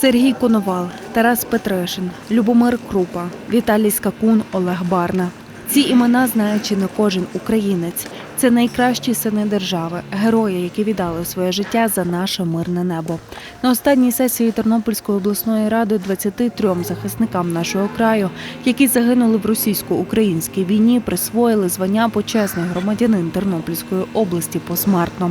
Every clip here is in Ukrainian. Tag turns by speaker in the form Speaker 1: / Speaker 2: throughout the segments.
Speaker 1: Сергій Коновал, Тарас Петришин, Любомир Крупа, Віталій Скакун, Олег Барна. Ці імена знає чи не кожен українець. Це найкращі сини держави, герої, які віддали своє життя за наше мирне небо. На останній сесії Тернопільської обласної ради 23 захисникам нашого краю, які загинули в російсько-українській війні, присвоїли звання почесний громадянин Тернопільської області посмертно.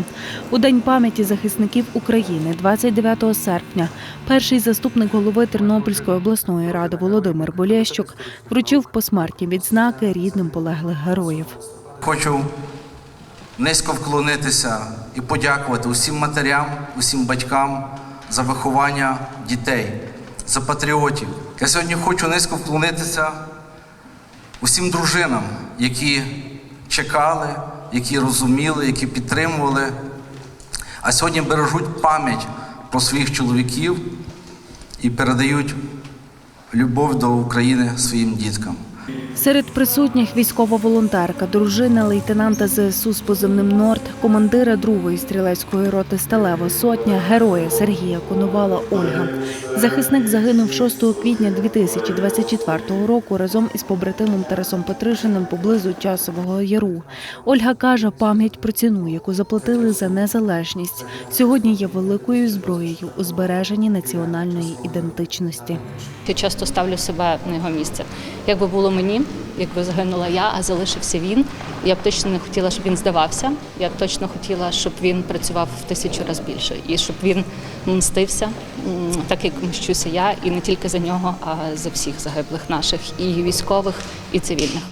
Speaker 1: У день пам'яті захисників України, 29 серпня, перший заступник голови Тернопільської обласної ради Володимир Болєщук вручив посмертні відзнаки рідним полеглих героїв.
Speaker 2: Хочу низько вклонитися і подякувати усім матерям, усім батькам за виховання дітей, за патріотів. Я сьогодні хочу низько вклонитися усім дружинам, які чекали, які розуміли, які підтримували, а сьогодні бережуть пам'ять про своїх чоловіків і передають любов до України своїм діткам.
Speaker 1: Серед присутніх військова волонтерка, дружина лейтенанта ЗСУ з позивним Норд, командира другої стрілецької роти Сталева сотня, героя Сергія Коновала Ольга. Захисник загинув 6 квітня 2024 року разом із побратимом Тарасом Петришиним поблизу Часового Яру. Ольга каже, пам'ять про ціну, яку заплатили за незалежність, сьогодні є великою зброєю у збереженні національної ідентичності.
Speaker 3: Я часто ставлю себе на його місце. Як би було мені, якби загинула я, а залишився він. Я б точно не хотіла, щоб він здавався. Я б точно хотіла, щоб він працював в тисячу разів більше і щоб він мстився, так як мщуся я, і не тільки за нього, а за всіх загиблих наших, і військових, і цивільних.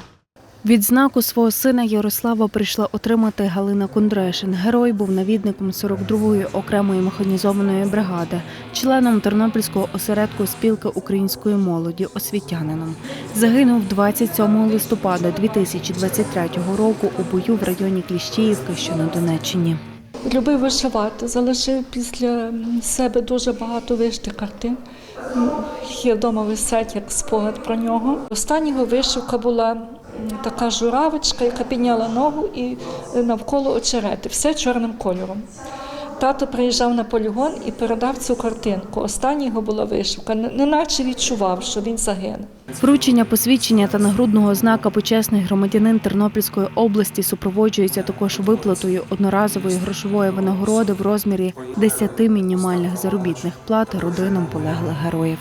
Speaker 1: Відзнаку свого сина Ярослава прийшла отримати Галина Кундрешин. Герой був навідником 42-ї окремої механізованої бригади, членом Тернопільського осередку спілки української молоді, освітянином. Загинув 27 листопада 2023 року у бою в районі Кліщіївки, що на Донеччині.
Speaker 4: Любив вишивати, залишив після себе дуже багато вишитих картин. Є вдома висять як спогад про нього. Остання його вишивка була така журавочка, яка підняла ногу і е, навколо очерети, все чорним кольором. Тато приїжджав на полігон і передав цю картинку. Остання його була вишивка, неначе відчував, що він загине.
Speaker 1: Вручення посвідчення та нагрудного знака почесний громадянин Тернопільської області супроводжується також виплатою одноразової грошової винагороди в розмірі 10 мінімальних заробітних плат родинам полеглих героїв.